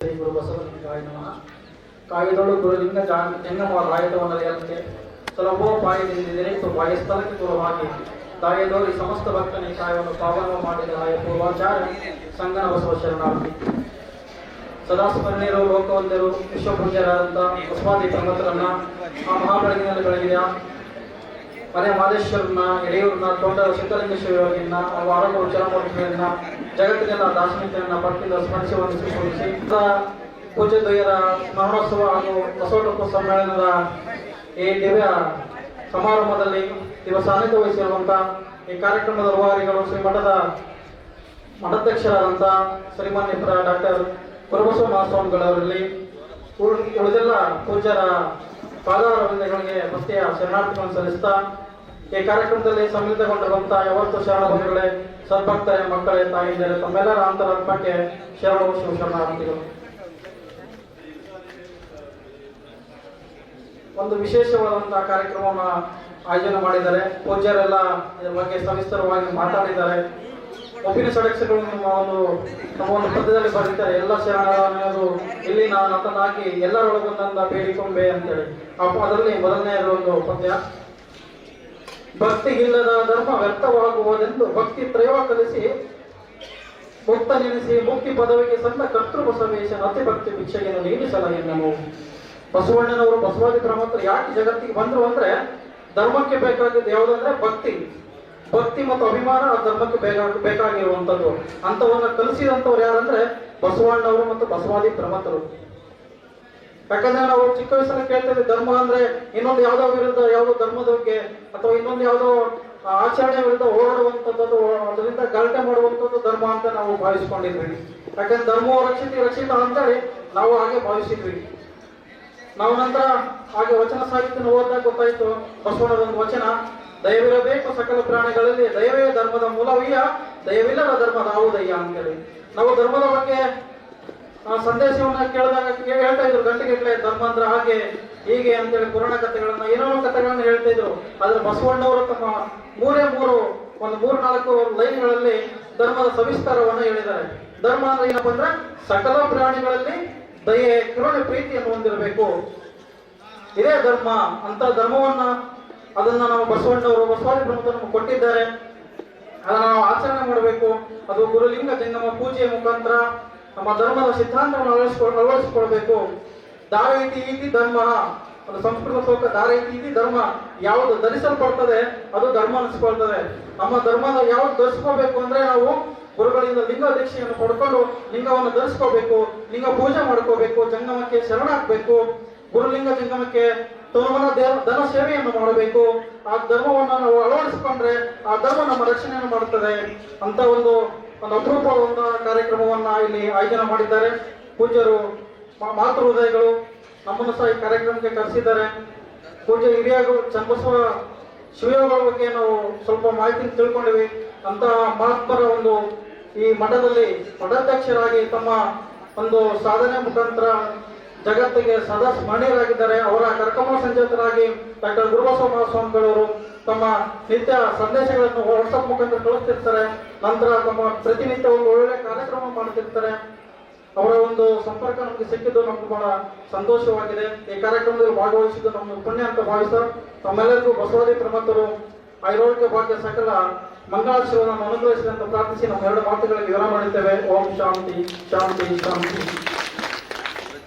ಶ್ರೀ ಗುರು ಬಸವಲಿಂಗಾಯ ನಮಃ ಕಾಯದೊಳು ಗುರುಲಿಂಗ ಜಾನ್ ಜಂಗಮ ರಾಯದವನ ಯಂತೆ ಸುಲಭೋಪಾಯದಿಂದ ನಿರೆತು ಬಾಯಸ್ಥಳಕ್ಕೆ ಗುರುವಾಗಿ ದಾಯದೋರಿ ಸಮಸ್ತ ಭಕ್ತನಿ ಕಾಯವನ್ನು ಪಾವನ ಮಾಡಿದ ಆಯ ಪೂರ್ವಾಚಾರ ಸಂಗನ ಬಸವ ಶರಣಾರ್ಥಿ. ಸದಾ ಸ್ಮರಣೀಯರು ಲೋಕವಂದರು ವಿಶ್ವಪೂಜ್ಯರಾದಂಥ ಬಸವಾದಿ ಪ್ರಮತ್ರನ್ನ ಆ ಮಹಾಬಳಗಿನಲ್ಲಿ ಬೆಳಗಿದ ಮನೆ ಮಾದೇಶ್ವರನ ಎಡೆಯೂರನ್ನ ತೋಟ ಸಿದ್ದಲಿಂಗೇಶ್ವರನ್ನ ಆರೋಗ್ಯ ಚರಮೂರ್ತಿಗಳನ್ನ ಜಗತ್ತಿನೆಲ್ಲ ದಾರ್ಶನಿಕರನ್ನ ಪಟ್ಟಿದ ಸ್ಮರಿಸುವನ್ನು ಸ್ವೀಕರಿಸಿ ಪೂಜೆ ದೊಯ್ಯರ ದ್ವಯರ ಮರಣೋತ್ಸವ ಹಾಗೂ ಹೊಸೋಟಪ್ಪ ಸಮ್ಮೇಳನದ ಈ ದಿವ್ಯ ಸಮಾರಂಭದಲ್ಲಿ ದಿವಸ ಸಾನ್ನಿಧ್ಯ ವಹಿಸಿರುವಂತಹ ಈ ಕಾರ್ಯಕ್ರಮದ ರೂವಾರಿಗಳು ಶ್ರೀ ಮಠದ ಮಠಾಧ್ಯಕ್ಷರಾದಂಥ ಶ್ರೀಮಾನ್ಯಪುರ ಡಾಕ್ಟರ್ ಗುರುಬಸವ ಮಹಾಸ್ವಾಮಿಗಳವರಲ್ಲಿ ಉಳ್- ಉಳಿದೆಲ್ಲ ಪೂಜ್ಯರ ಪಾದಾರವಿಂದಗಳಿಗೆ ಭಕ್ತಿಯ ಶರಣಾರ್ಥಿಗಳನ್ನು ಸಲ್ಲಿಸ್ತಾ ಈ ಕಾರ್ಯಕ್ರಮದಲ್ಲಿ ಸಮ್ಮಿಳಿತಗೊಂಡಿರುವಂತಹ ಯಾವತ್ತು ಶರಣ ಬಂಧುಗಳೇ ಸದ್ಭಕ್ತರೇ ಮಕ್ಕಳೇ ತಾಯಿದ್ದಾರೆ ತಮ್ಮೆಲ್ಲರ ಅಂತರಾತ್ಮಕ್ಕೆ ಶರಣವು ಶಿವ ಶರಣಾರ್ಥಿಗಳು. ಒಂದು ವಿಶೇಷವಾದಂತಹ ಕಾರ್ಯಕ್ರಮವನ್ನು ಆಯೋಜನೆ ಮಾಡಿದ್ದಾರೆ. ಪೂಜ್ಯರೆಲ್ಲ ಇದರ ಬಗ್ಗೆ ಸವಿಸ್ತರವಾಗಿ ಮಾತಾಡಿದ್ದಾರೆ. ಒಪ್ಪಿನ ಸಡಕ್ಷಗಳು ನಿಮ್ಮ ಒಂದು ನಮ್ಮ ಒಂದು ಪದ್ಯದಲ್ಲಿ ಬರೀತಾರೆ ಎಲ್ಲ ಶರಣರು ಇಲ್ಲಿ ನಾನು ನತನಾಗಿ ನನ್ನ ಬೇಡಿಕೊಂಬೆ ಅಂತೇಳಿ. ಅದರಲ್ಲಿ ಮೊದಲನೇ ಒಂದು ಪದ್ಯ. ಭಕ್ತಿಗಿಲ್ಲದ ಧರ್ಮ ವ್ಯರ್ಥವಾಗುವುದೆಂದು ಭಕ್ತಿ ತ್ರಯೋ ಕಲಿಸಿ ಮುಕ್ತ ನೆನೆಸಿ ಮುಕ್ತಿ ಪದವಿಗೆ ಸಣ್ಣ ಕರ್ತೃ ಬಸವೇಶ ಅತಿ ಭಕ್ತಿ ಭಿಕ್ಷೆಯನ್ನು ನೀಡಿಸಲ ಎನ್ನನು. ಬಸವಣ್ಣನವರು ಬಸವಾದಿ ಪ್ರಮುಖರು ಯಾಕೆ ಜಗತ್ತಿಗೆ ಬಂದ್ರು ಅಂದ್ರೆ, ಧರ್ಮಕ್ಕೆ ಬೇಕಾಗಿದ್ದು ಯಾವುದಂದ್ರೆ ಭಕ್ತಿ. ಭಕ್ತಿ ಮತ್ತು ಅಭಿಮಾನ ಆ ಧರ್ಮಕ್ಕೆ ಬೇಕಾಗ ಬೇಕಾಗಿರುವಂತದ್ದು ಅಂತವನ್ನ ಕಲಿಸಿದಂತವ್ರು ಯಾರಂದ್ರೆ ಬಸವಣ್ಣವರು ಮತ್ತು ಬಸವಾದಿ ಪ್ರಮತರು ಯಾಕಂದ್ರೆ ನಾವು ಚಿಕ್ಕ ವಯಸ್ಸಲ್ಲಿ ಕೇಳ್ತಾ ಧರ್ಮ ಅಂದ್ರೆ ಇನ್ನೊಂದು ಯಾವ್ದೋ ವಿರುದ್ಧ, ಯಾವ್ದೋ ಧರ್ಮದ ಬಗ್ಗೆ, ಅಥವಾ ಇನ್ನೊಂದು ಯಾವ್ದೋ ಆಚರಣೆ ವಿರುದ್ಧ ಹೋರಾಡುವಂಥದ್ದು ಅದರಿಂದ ಗಲಾಟೆ ಮಾಡುವಂಥದ್ದು ಧರ್ಮ ಅಂತ ನಾವು ಭಾವಿಸ್ಕೊಂಡಿದ್ವಿ. ಯಾಕಂದ್ರೆ ಧರ್ಮವು ರಕ್ಷಿತ ರಕ್ಷಿತ ಅಂತೇಳಿ ನಾವು ಹಾಗೆ ಭಾವಿಸಿದ್ವಿ. ನಾವು ನಂತರ ಹಾಗೆ ವಚನ ಸಾಹಿತ್ಯ ಓದಿದಾಗ ಗೊತ್ತಾಯ್ತು ಬಸವಣ್ಣದ ಒಂದು ವಚನ, ದಯವಿರಬೇಕು ಸಕಲ ಪ್ರಾಣಿಗಳಲ್ಲಿ ದಯವೇ ಧರ್ಮದ ಮೂಲವಯ್ಯ ದಯವಿಲ್ಲದ ಧರ್ಮದ ಆವುದಯ್ಯ ಅಂತೇಳಿ. ನಾವು ಧರ್ಮದ ಬಗ್ಗೆ ಆ ಸಂದೇಶವನ್ನ ಕೇಳಿದಾಗ ಹೇಳ್ತಾ ಇದ್ರು ಗಂಟೆಗಟ್ಟಲೆ ಧರ್ಮ ಅಂದ್ರೆ ಹಾಗೆ, ಹೀಗೆ ಅಂತೇಳಿ ಪುರಾಣ ಕಥೆಗಳನ್ನ ಏನೋ ಕಥೆಗಳನ್ನ ಹೇಳ್ತಾ ಇದ್ರು. ಆದ್ರೆ ಬಸವಣ್ಣವರು ತಮ್ಮ ಮೂರೇ ಮೂರು, ಒಂದು ಮೂರು ನಾಲ್ಕು ಲೈನ್ಗಳಲ್ಲಿ ಧರ್ಮದ ಸವಿಸ್ತಾರವನ್ನ ಹೇಳಿದ್ದಾರೆ. ಧರ್ಮ ಅಂದ್ರೆ ಏನಪ್ಪ ಅಂದ್ರೆ ಸಕಲ ಪ್ರಾಣಿಗಳಲ್ಲಿ ದಯೆ, ಕರುಣೆ, ಪ್ರೀತಿಯನ್ನು ಹೊಂದಿರಬೇಕು. ಇದೇ ಧರ್ಮ, ಅಂತ ಧರ್ಮವನ್ನ ಅದನ್ನ ನಾವು ಬಸವಣ್ಣವರು, ಬಸವಾದಿ ಪ್ರಮುಖರು ನಮ್ಗೆ ಕೊಟ್ಟಿದ್ದಾರೆ. ಅದನ್ನ ನಾವು ಆಚರಣೆ ಮಾಡಬೇಕು. ಅದು ಗುರುಲಿಂಗ ಜಂಗಮ ಪೂಜೆಯ ಮುಖಾಂತರ ನಮ್ಮ ಧರ್ಮದ ಸಿದ್ಧಾಂತವನ್ನು ಅಳವಡಿಸ್ಕೊಳ್, ಅಳವಡಿಸಿಕೊಳ್ಬೇಕು. ದಾರೈತಿ ಇತಿ ಧರ್ಮ. ಸಂಸ್ಕೃತ ಶ್ಲೋಕ ದಾರೈತಿ ಇತಿ ಧರ್ಮ. ಯಾವುದು ಧರಿಸಲ್ಪಡ್ತದೆ, ಅದು ಧರ್ಮ ಅನಿಸ್ಕೊಳ್ತದೆ. ನಮ್ಮ ಧರ್ಮದ ಯಾವ್ದು ಧರಿಸ್ಕೋಬೇಕು ಅಂದ್ರೆ ನಾವು ಗುರುಗಳಿಂದ ಲಿಂಗ ದೀಕ್ಷೆಯನ್ನು ಪಡ್ಕೊಂಡು ಲಿಂಗವನ್ನು ಧರಿಸ್ಕೋಬೇಕು ಲಿಂಗ ಪೂಜೆ ಮಾಡ್ಕೋಬೇಕು ಜಂಗಮಕ್ಕೆ ಶರಣಾಗಬೇಕು, ಗುರುಲಿಂಗ ಜಂಗಮಕ್ಕೆ ತನುಮನ ಧನ ಸೇವೆಯನ್ನು ಮಾಡಬೇಕು. ಆ ಧರ್ಮವನ್ನು ನಾವು ಅಳವಡಿಸಿಕೊಂಡ್ರೆ ಆ ಧರ್ಮ ನಮ್ಮ ರಕ್ಷಣೆಯನ್ನು ಮಾಡುತ್ತದೆ ಅಂತ ಒಂದು ಒಂದು ಅಪರೂಪವಾದ ಕಾರ್ಯಕ್ರಮವನ್ನ ಇಲ್ಲಿ ಆಯೋಜನೆ ಮಾಡಿದ್ದಾರೆ. ಪೂಜ್ಯರು ಮಾತೃ ಹೃದಯಗಳು ನಮ್ಮನ್ನು ಸಹ ಈ ಕಾರ್ಯಕ್ರಮಕ್ಕೆ ಕರೆಸಿದ್ದಾರೆ. ಪೂಜ್ಯ ಹಿರಿಯರು ಚನ್ನಬಸವ ಶಿವಯೋಗಗಳ ಬಗ್ಗೆ ನಾವು ಸ್ವಲ್ಪ ಮಾಹಿತಿ ತಿಳ್ಕೊಂಡಿವಿ. ಅಂತ ಮಹಾತ್ಮರ ಒಂದು ಈ ಮಠದಲ್ಲಿ ಮಠಾಧ್ಯಕ್ಷರಾಗಿ ತಮ್ಮ ಒಂದು ಸಾಧನೆ ಮುಖಾಂತರ ಜಗತ್ತಿಗೆ ಸದಾ ಸ್ಮರಣೀಯರಾಗಿದ್ದಾರೆ. ಅವರ ಕರ್ಕಮ ಸಂಚೇತರಾಗಿ ಡಾಕ್ಟರ್ ಗುರುಬಸವ ಮಹಾಸ್ವಾಮಿಗಳವರು ತಮ್ಮ ನಿತ್ಯ ಸಂದೇಶಗಳನ್ನು ವಾಟ್ಸಪ್ ಮುಖಾಂತರ ಕಳಿಸ್ತಿರ್ತಾರೆ. ನಂತರ ತಮ್ಮ ಪ್ರತಿನಿತ್ಯ ಒಂದು ಒಳ್ಳೆ ಕಾರ್ಯಕ್ರಮ ಮಾಡುತ್ತಿರ್ತಾರೆ. ಅವರ ಒಂದು ಸಂಪರ್ಕ ನಮಗೆ ಸಿಕ್ಕಿದ್ದು ನಮ್ಗೆ ಬಹಳ ಸಂತೋಷವಾಗಿದೆ. ಈ ಕಾರ್ಯಕ್ರಮದಲ್ಲಿ ಭಾಗವಹಿಸಿದ್ದು ನಮ್ಮ ಪುಣ್ಯ ಅಂತ ಭಾವಿಸ ತಮ್ಮೆಲ್ಲರಿಗೂ ಬಸವಾದಿ ಪ್ರಮತ್ತರು ಐರೋಗ್ಯ ಭಾಗ್ಯ ಸಕಲ ಮಂಗಳಾಶ್ರವನ್ನು ಅನುಗ್ರಹಿಸಿದಂತ ಪ್ರಾರ್ಥಿಸಿ ನಮ್ಮ ಎರಡು ಮಾತುಗಳಿಗೆ ವಿವರ ಮಾಡುತ್ತೇವೆ ಓಂ ಶಾಂತಿ ಶಾಂತಿ ಶಾಂತಿ.